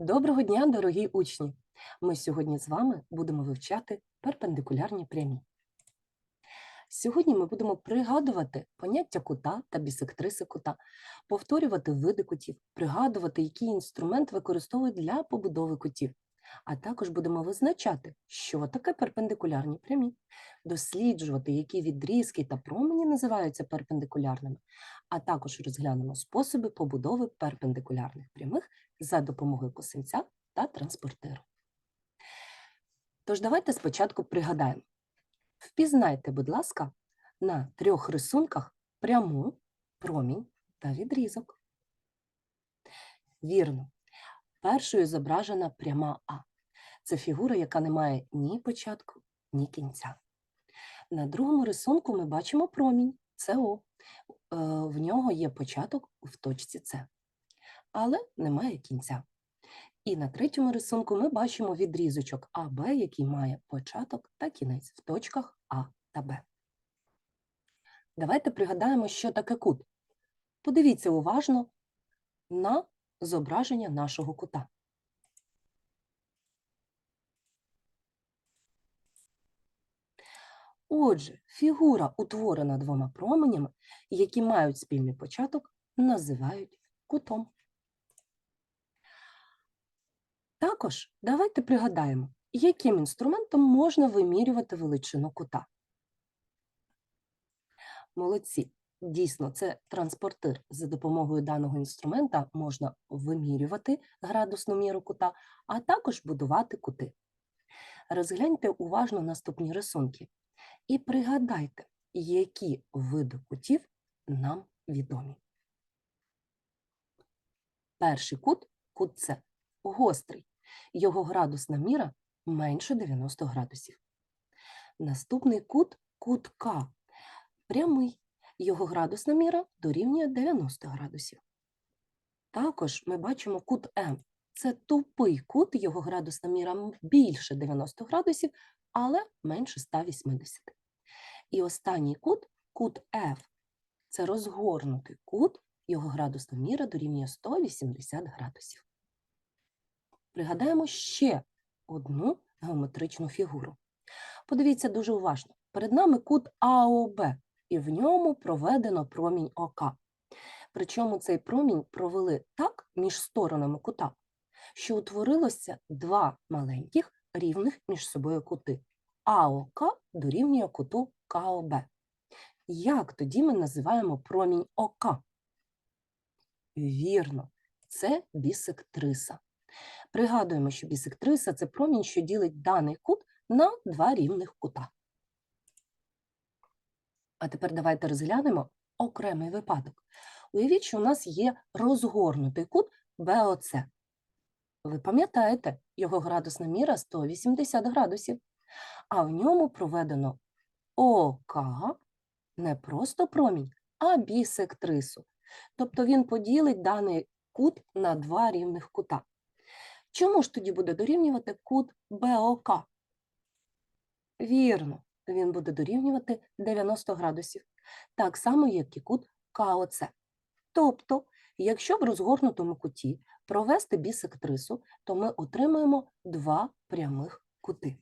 Доброго дня, дорогі учні! Ми сьогодні з вами будемо вивчати перпендикулярні прямі. Сьогодні ми будемо пригадувати поняття кута та бісектриси кута, повторювати види кутів, пригадувати, який інструмент використовують для побудови кутів, а також будемо визначати, що таке перпендикулярні прямі, досліджувати, які відрізки та промені називаються перпендикулярними, а також розглянемо способи побудови перпендикулярних прямих за допомогою косинця та транспортиру. Тож давайте спочатку пригадаємо. Впізнайте, будь ласка, на трьох рисунках пряму, промінь та відрізок. Вірно. Першою зображена пряма А. Це фігура, яка не має ні початку, ні кінця. На другому рисунку ми бачимо промінь це О. Е, В нього є початок в точці С, але немає кінця. І на третьому рисунку ми бачимо відрізочок АБ, який має початок та кінець в точках А та Б. Давайте пригадаємо, що таке кут. Подивіться уважно на зображення нашого кута. Отже, фігура, утворена двома променями, які мають спільний початок, називають кутом. Також давайте пригадаємо, яким інструментом можна вимірювати величину кута. Молодці. Дійсно, це транспортир. За допомогою даного інструмента можна вимірювати градусну міру кута, а також будувати кути. Розгляньте уважно наступні рисунки і пригадайте, які види кутів нам відомі. Перший кут кут С гострий. Його градусна міра менше 90 градусів. Наступний кут кут К прямий. Його градусна міра дорівнює 90 градусів. Також ми бачимо кут М. Це тупий кут, його градусна міра більше 90 градусів, але менше 180. І останній кут кут F. Це розгорнутий кут, його градусна міра дорівнює 180 градусів. Пригадаємо ще одну геометричну фігуру. Подивіться дуже уважно. Перед нами кут АОБ, і в ньому проведено промінь ОК. Причому цей промінь провели так між сторонами кута, що утворилося два маленьких рівних між собою кути. АОК дорівнює куту КОБ. Як тоді ми називаємо промінь ОК? Вірно, це бісектриса. Пригадуємо, що бісектриса – це промінь, що ділить даний кут на два рівних кута. А тепер давайте розглянемо окремий випадок. Уявіть, що у нас є розгорнутий кут БОЦ. Ви пам'ятаєте, його градусна міра 180 градусів, а в ньому проведено ОК не просто промінь, а бісектрису. Тобто він поділить даний кут на два рівних кута. Чому ж тоді буде дорівнювати кут БОК? Вірно, він буде дорівнювати 90 градусів, так само, як і кут КОЦ. Тобто, якщо в розгорнутому куті провести бісектрису, то ми отримаємо два прямих кути.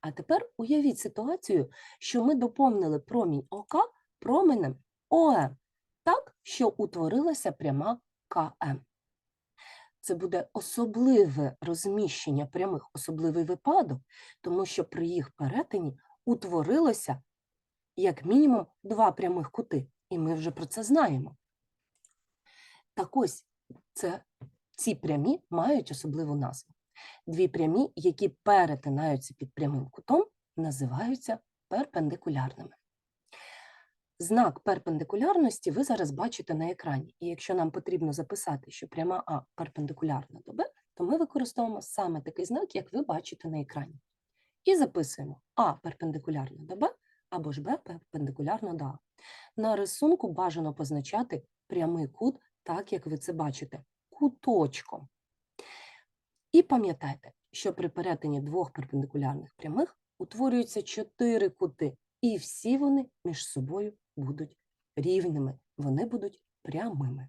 А тепер уявіть ситуацію, що ми доповнили промінь ОК променем ОМ, так, що утворилася пряма КМ. Це буде особливе розміщення прямих, особливий випадок, тому що при їх перетині утворилося як мінімум два прямих кути, і ми вже про це знаємо. Так ось це, ці прямі мають особливу назву. Дві прямі, які перетинаються під прямим кутом, називаються перпендикулярними. Знак перпендикулярності ви зараз бачите на екрані. І якщо нам потрібно записати, що пряма А перпендикулярна до Б, то ми використовуємо саме такий знак, як ви бачите на екрані. І записуємо А перпендикулярна до Б або ж Б перпендикулярна до А. На рисунку бажано позначати прямий кут, так як ви це бачите, куточком. І пам'ятайте, що при перетині двох перпендикулярних прямих утворюються чотири кути, і всі вони між собою будуть рівними, вони будуть прямими.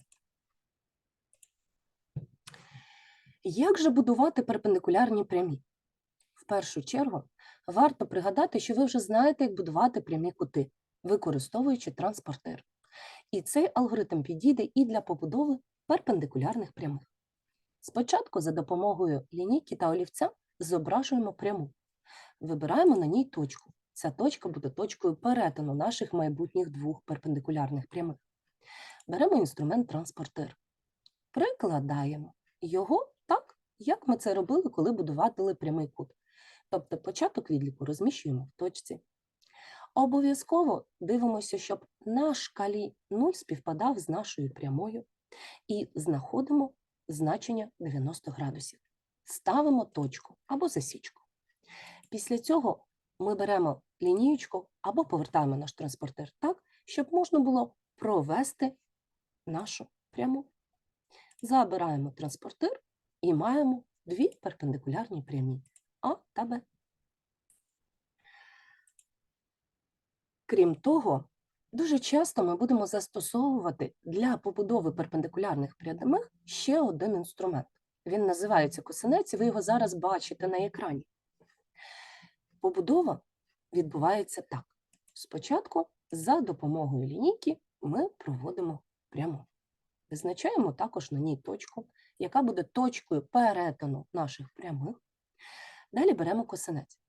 Як же будувати перпендикулярні прямі? В першу чергу варто пригадати, що ви вже знаєте, як будувати прямі кути, використовуючи транспортир. І цей алгоритм підійде і для побудови перпендикулярних прямих. Спочатку за допомогою лінійки та олівця зображуємо пряму. Вибираємо на ній точку. Ця точка буде точкою перетину наших майбутніх двох перпендикулярних прямих. Беремо інструмент транспортир. Прикладаємо його так, як ми це робили, коли будували прямий кут. Тобто початок відліку розміщуємо в точці. Обов'язково дивимося, щоб наш шкалі 0 співпадав з нашою прямою і знаходимо значення 90 градусів. Ставимо точку або засічку. Після цього ми беремо лінієчку або повертаємо наш транспортер так, щоб можна було провести нашу пряму. Забираємо транспортир і маємо дві перпендикулярні прямі А та Б. Крім того, дуже часто ми будемо застосовувати для побудови перпендикулярних прямих ще один інструмент. Він називається косинець, ви його зараз бачите на екрані. Побудова відбувається так. Спочатку за допомогою лінійки ми проводимо пряму. Визначаємо також на ній точку, яка буде точкою перетину наших прямих. Далі беремо косинець.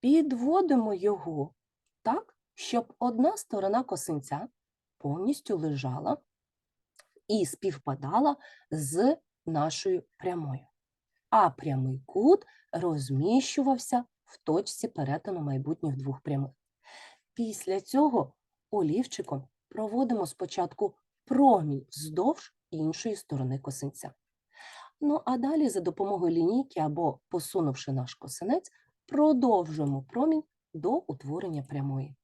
Підводимо його так, щоб одна сторона косинця повністю лежала і співпадала з нашою прямою. А прямий кут розміщувався в точці перетину майбутніх двох прямих. Після цього олівчиком проводимо спочатку промінь вздовж іншої сторони косинця. Ну а далі за допомогою лінійки або посунувши наш косинець, продовжуємо промінь до утворення прямої.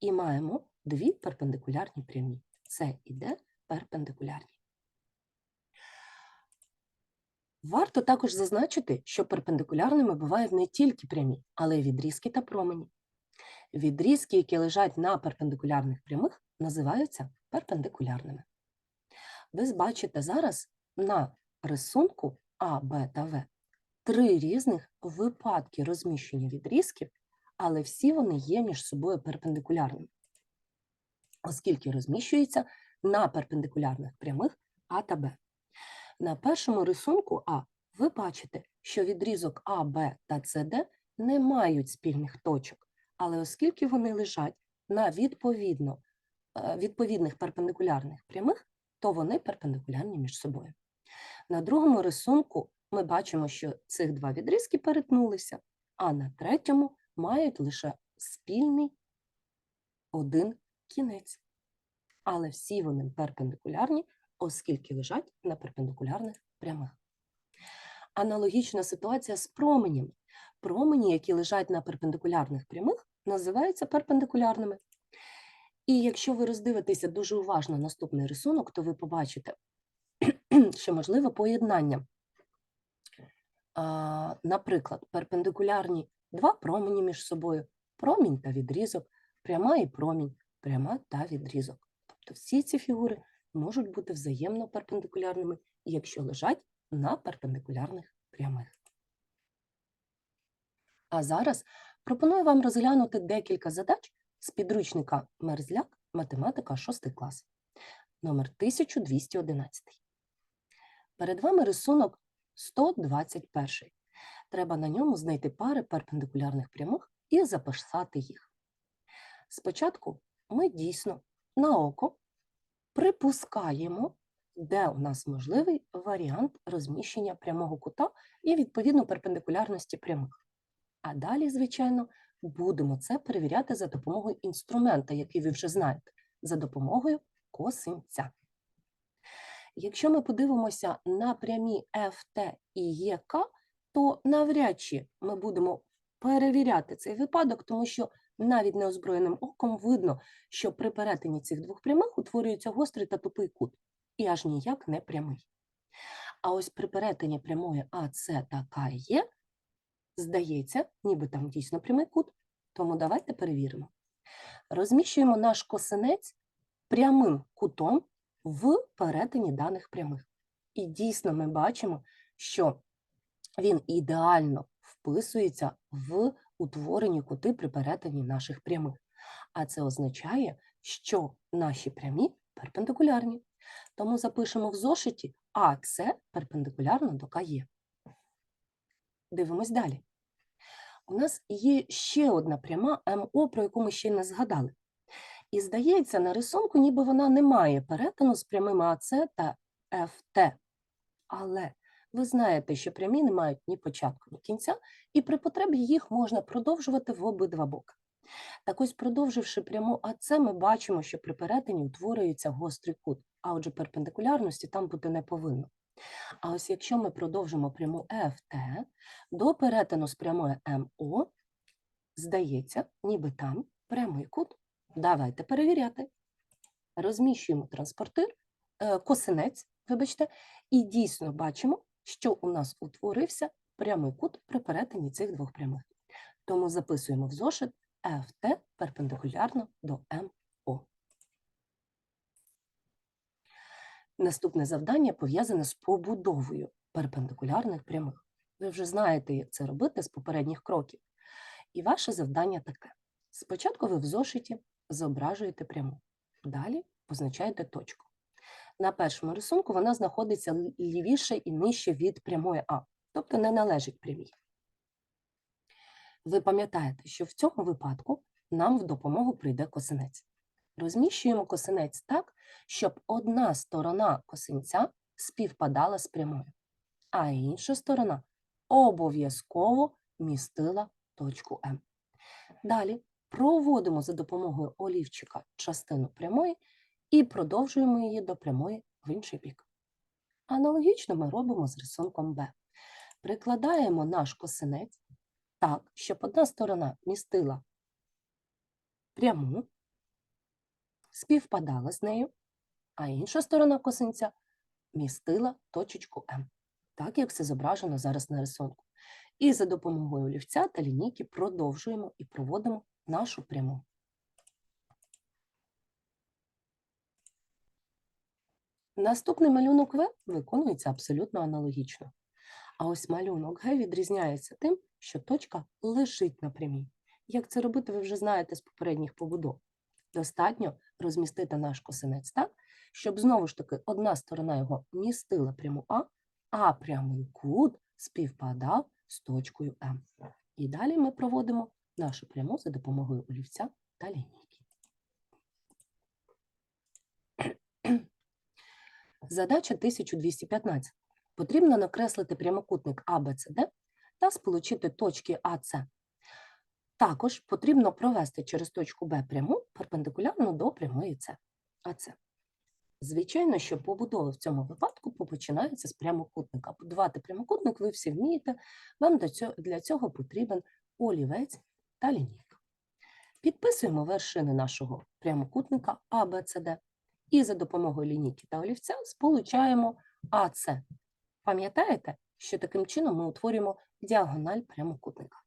І маємо дві перпендикулярні прямі. Це іде перпендикулярні. Варто також зазначити, що перпендикулярними бувають не тільки прямі, але й відрізки та промені. Відрізки, які лежать на перпендикулярних прямих, називаються перпендикулярними. Ви бачите зараз на рисунку А, Б та В три різних випадки розміщення відрізків, але всі вони є між собою перпендикулярними, оскільки розміщуються на перпендикулярних прямих А та Б. На першому рисунку А ви бачите, що відрізок А, Б та СД не мають спільних точок, але оскільки вони лежать на відповідно, е, відповідних перпендикулярних прямих, то вони перпендикулярні між собою. На другому рисунку ми бачимо, що цих два відрізки перетнулися, а на третьому мають лише спільний один кінець. Але всі вони перпендикулярні, оскільки лежать на перпендикулярних прямих. Аналогічна ситуація з променями. Промені, які лежать на перпендикулярних прямих, називаються перпендикулярними. І якщо ви роздивитеся дуже уважно наступний рисунок, то ви побачите, що можливе поєднання. Наприклад, перпендикулярні два промені між собою, промінь та відрізок, пряма і промінь, пряма та відрізок. Тобто всі ці фігури можуть бути взаємно перпендикулярними, якщо лежать на перпендикулярних прямих. А зараз пропоную вам розглянути декілька задач з підручника Мерзляк, математика 6 клас, номер 1211. Перед вами рисунок 121. Треба на ньому знайти пари перпендикулярних прямих і записати їх. Спочатку ми дійсно на око припускаємо, де у нас можливий варіант розміщення прямого кута і відповідно перпендикулярності прямих. А далі, звичайно, будемо це перевіряти за допомогою інструмента, який ви вже знаєте, за допомогою косинця. Якщо ми подивимося на прямі FT і ЕК, то навряд чи ми будемо перевіряти цей випадок, тому що навіть неозброєним оком видно, що при перетині цих двох прямих утворюється гострий та тупий кут, і аж ніяк не прямий. А ось при перетині прямої АС та КЕ, здається, ніби там дійсно прямий кут, тому давайте перевіримо. Розміщуємо наш косинець прямим кутом в перетині даних прямих. І дійсно ми бачимо, що він ідеально вписується в утворені кути при перетині наших прямих. А це означає, що наші прямі перпендикулярні. Тому запишемо в зошиті АЦ перпендикулярно до КЄ. Дивимось далі. У нас є ще одна пряма МО, про яку ми ще не згадали. І здається, на рисунку ніби вона не має перетину з прямими АЦ та ФТ. Але ви знаєте, що прямі не мають ні початку, ні кінця, і при потребі їх можна продовжувати в обидва боки. Так ось, продовживши пряму АЦ, ми бачимо, що при перетині утворюється гострий кут, а отже, перпендикулярності там бути не повинно. А ось якщо ми продовжимо пряму ЕФТ до перетину з прямою МО, здається, ніби там прямий кут. Давайте перевіряти. Розміщуємо транспортир, е, косинець, вибачте, і дійсно бачимо, що у нас утворився прямий кут при перетині цих двох прямих. Тому записуємо в зошит ФТ перпендикулярно до МО. Наступне завдання пов'язане з побудовою перпендикулярних прямих. Ви вже знаєте, як це робити з попередніх кроків. І ваше завдання таке. Спочатку ви в зошиті зображуєте пряму, далі позначаєте точку. На першому рисунку вона знаходиться лівіше і нижче від прямої А, тобто не належить прямій. Ви пам'ятаєте, що в цьому випадку нам в допомогу прийде косинець. Розміщуємо косинець так, щоб одна сторона косинця співпадала з прямою, а інша сторона обов'язково містила точку М. Далі проводимо за допомогою олівчика частину прямої і продовжуємо її до прямої в інший бік. Аналогічно ми робимо з рисунком Б. Прикладаємо наш косинець так, щоб одна сторона містила пряму, співпадала з нею, а інша сторона косинця містила точечку М, так як це зображено зараз на рисунку. І за допомогою олівця та лінійки продовжуємо і проводимо нашу пряму. Наступний малюнок В виконується абсолютно аналогічно. А ось малюнок Г відрізняється тим, що точка лежить на прямій. Як це робити, ви вже знаєте з попередніх побудов. Достатньо розмістити наш косинець так, щоб знову ж таки одна сторона його містила пряму А, а прямий кут співпадав з точкою М. І далі ми проводимо нашу пряму за допомогою олівця та лінійки. Задача 1215. Потрібно накреслити прямокутник ABCD та сполучити точки АЦ. Також потрібно провести через точку Б пряму перпендикулярну до прямої С. АЦ. Звичайно, що побудова в цьому випадку починається з прямокутника. Будувати прямокутник ви всі вмієте, вам для цього потрібен олівець та лінійка. Підписуємо вершини нашого прямокутника ABCD і за допомогою лінійки та олівця сполучаємо АЦ. Пам'ятаєте, що таким чином ми утворюємо діагональ прямокутника.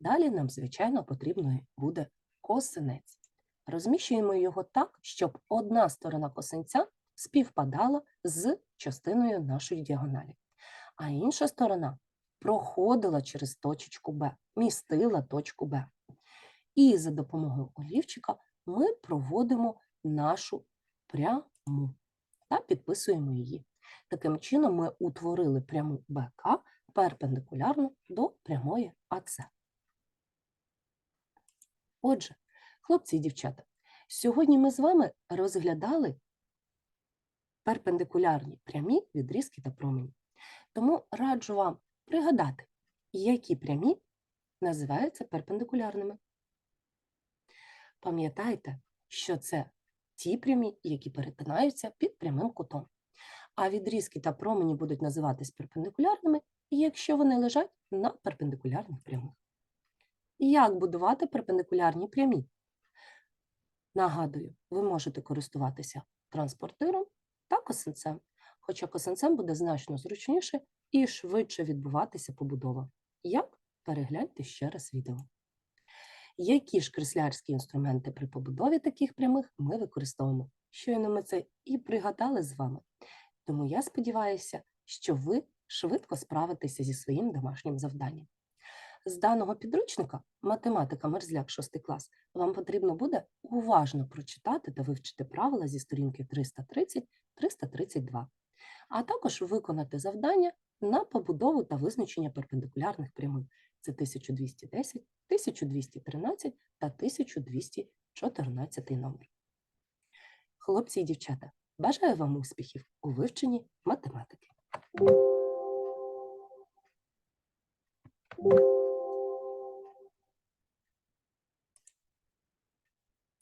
Далі нам, звичайно, потрібно буде косинець. Розміщуємо його так, щоб одна сторона косинця співпадала з частиною нашої діагоналі, а інша сторона проходила через точечку Б, містила точку Б. І за допомогою олівчика ми проводимо нашу пряму та підписуємо її. Таким чином ми утворили пряму БК перпендикулярну до прямої АЦ. Отже, хлопці і дівчата, сьогодні ми з вами розглядали перпендикулярні прямі відрізки та промені. Тому раджу вам пригадати, які прямі називаються перпендикулярними. Пам'ятайте, що це ті прямі, які перетинаються під прямим кутом. А відрізки та промені будуть називатись перпендикулярними, якщо вони лежать на перпендикулярних прямих. Як будувати перпендикулярні прямі? Нагадую, ви можете користуватися транспортиром та косинцем, хоча косинцем буде значно зручніше і швидше відбуватися побудова. Як? Перегляньте ще раз відео. Які ж креслярські інструменти при побудові таких прямих ми використовуємо? Щойно ми це і пригадали з вами. Тому я сподіваюся, що ви швидко справитися зі своїм домашнім завданням. З даного підручника математика мерзляк 6 клас вам потрібно буде уважно прочитати та вивчити правила зі сторінки 330-332, а також виконати завдання на побудову та визначення перпендикулярних прямих. Це 1210, 1213 та 1214 номер. Хлопці і дівчата, бажаю вам успіхів у вивченні математики.